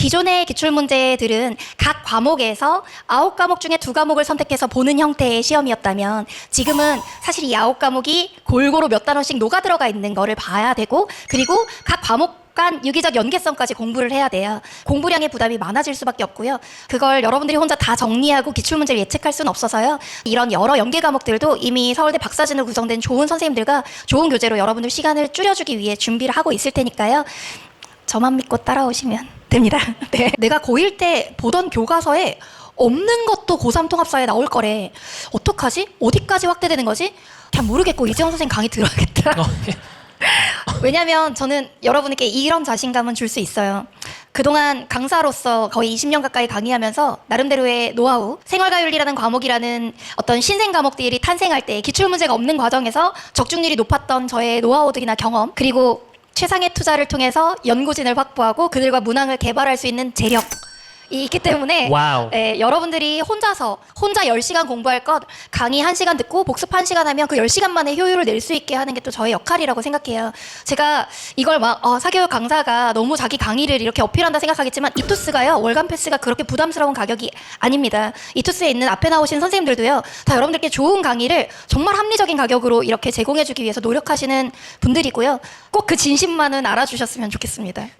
기존의 기출 문제들은 각 과목에서 아홉 과목 중에 두 과목을 선택해서 보는 형태의 시험이었다면 지금은 사실 이 아홉 과목이 골고루 몇 단원씩 녹아 들어가 있는 거를 봐야 되고 그리고 각 과목 간 유기적 연계성까지 공부를 해야 돼요. 공부량의 부담이 많아질 수밖에 없고요. 그걸 여러분들이 혼자 다 정리하고 기출 문제를 예측할 수는 없어서요. 이런 여러 연계 과목들도 이미 서울대 박사진으로 구성된 좋은 선생님들과 좋은 교재로 여러분들 시간을 줄여주기 위해 준비를 하고 있을 테니까요. 저만 믿고 따라오시면 됩니다. 네. 내가 고1 때 보던 교과서에 없는 것도 고3 통합사에 나올 거래. 어떡하지? 어디까지 확대되는 거지? 그냥 모르겠고 이재원 선생님 강의 들어야겠다. 어, 예. 왜냐면 저는 여러분에게 이런 자신감은 줄 수 있어요. 그동안 강사로서 거의 20년 가까이 강의하면서 나름대로의 노하우, 생활과윤리라는 과목이라는 어떤 신생 과목들이 탄생할 때 기출 문제가 없는 과정에서 적중률이 높았던 저의 노하우들이나 경험, 그리고 최상의 투자를 통해서 연구진을 확보하고 그들과 문항을 개발할 수 있는 재력. 이 있기 때문에 와우. 예, 여러분들이 혼자서 혼자 10시간 공부할 것 강의 1시간 듣고 복습 1시간 하면 그 10시간 만에 효율을 낼 수 있게 하는 게 또 저의 역할이라고 생각해요. 제가 이걸 막 어, 사교육 강사가 너무 자기 강의를 이렇게 어필한다 생각하겠지만 이투스가요. 월간 패스가 그렇게 부담스러운 가격이 아닙니다. 이투스에 있는 앞에 나오신 선생님들도요. 다 여러분들께 좋은 강의를 정말 합리적인 가격으로 이렇게 제공해 주기 위해서 노력하시는 분들이고요. 꼭 그 진심만은 알아주셨으면 좋겠습니다.